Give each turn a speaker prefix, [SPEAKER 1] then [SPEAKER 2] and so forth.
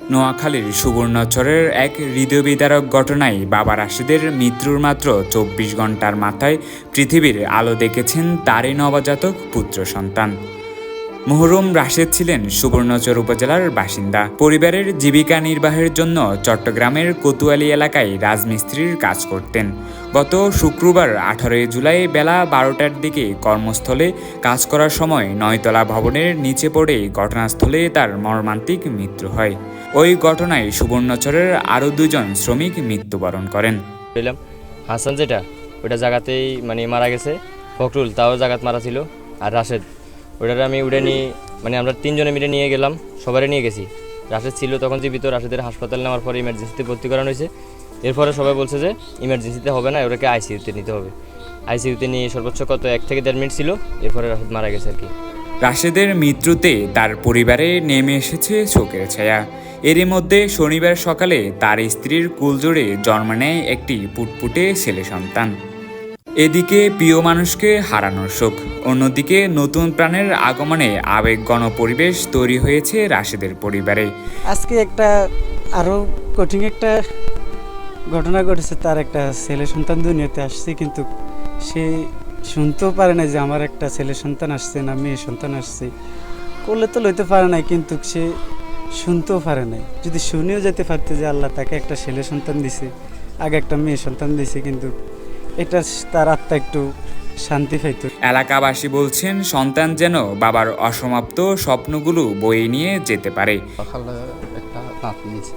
[SPEAKER 1] নোয়াখালীর সুবর্ণচরের এক হৃদয়বিদারক ঘটনায় বাবা রাশিদের মৃত্যুর মাত্র চব্বিশ ঘণ্টার মাথায় পৃথিবীর আলো দেখেছেন তারই নবজাতক পুত্র সন্তান। মোহরম রাশেদ ছিলেন সুবর্ণচর উপজেলার বাসিন্দা। পরিবারের জীবিকা নির্বাহের জন্য চট্টগ্রামের কোতুয়ালি এলাকায় রাজমিস্ত্রির কাজ করতেন। গত শুক্রবার আঠারোই জুলাই বেলা বারোটার দিকে কর্মস্থলে কাজ করার সময় নয়তলা ভবনের নিচে পড়ে ঘটনাস্থলে তার মর্মান্তিক মৃত্যু হয়। ওই ঘটনায় সুবর্ণচরের আরও দুজন শ্রমিক মৃত্যুবরণ করেন।
[SPEAKER 2] হাসান যেটা ওটা জায়গাতেই মানে মারা গেছে। ফখরুল, তাও জায়গাত মারা ছিল। আর রাশেদ ওটার আমি উড়ে নিয়ে মানে আমরা তিনজনে মিলে নিয়ে গেলাম সবারই নিয়ে গেছি। রাশেদ ছিল তখন জীবিত, রাশেদের হাসপাতাল নেওয়ার পরে ইমার্জেন্সিতে ভর্তি করানো হয়েছে। এরপরে সবাই বলছে যে ইমার্জেন্সিতে হবে না ওটাকে আইসিইউতে নিতে হবে। আইসিইউতে নিয়ে সর্বোচ্চ কত, এক থেকে দেড় মিনিট ছিল, এরপরে রাশেদ মারা গেছে আর কি।
[SPEAKER 1] রাশেদের মৃত্যুতে তার পরিবারে নেমে এসেছে শোকের ছায়া। এরই মধ্যে শনিবার সকালে তার স্ত্রীর কুলজোড়ে জন্ম নেয় একটি পুটপুটে ছেলে সন্তান। এদিকে প্রিয় মানুষকে হারানোর শোক। অন্যদিকে নতুন প্রাণের আগমনে আবেগ পরিবেশ তৈরি হয়েছে রাশেদের পরিবারে।
[SPEAKER 3] আজকে একটা আরও কঠিন একটা ঘটনা ঘটেছে। তার একটা ছেলে সন্তান দুনিয়াতে আসছে কিন্তু সে শুনতেও পারে না যে আমার একটা ছেলে সন্তান আসছে না মেয়ে সন্তান আসছে। করলে তো লইতে পারে না কিন্তু সে শুনতেও পারে নাই। যদি শুনেও যেতে পারতে যে আল্লাহ তাকে একটা ছেলে সন্তান দিছে, আগে একটা মেয়ে সন্তান দিছে কিন্তু এটা তার আত্মা একটু শান্তি পাইতো।
[SPEAKER 1] এলাকাবাসী বলছেন সন্তান যেন বাবার অসমাপ্ত স্বপ্নগুলো বয়ে নিয়ে যেতে পারে।
[SPEAKER 4] সকালে একটা তাঁত নিয়েছে।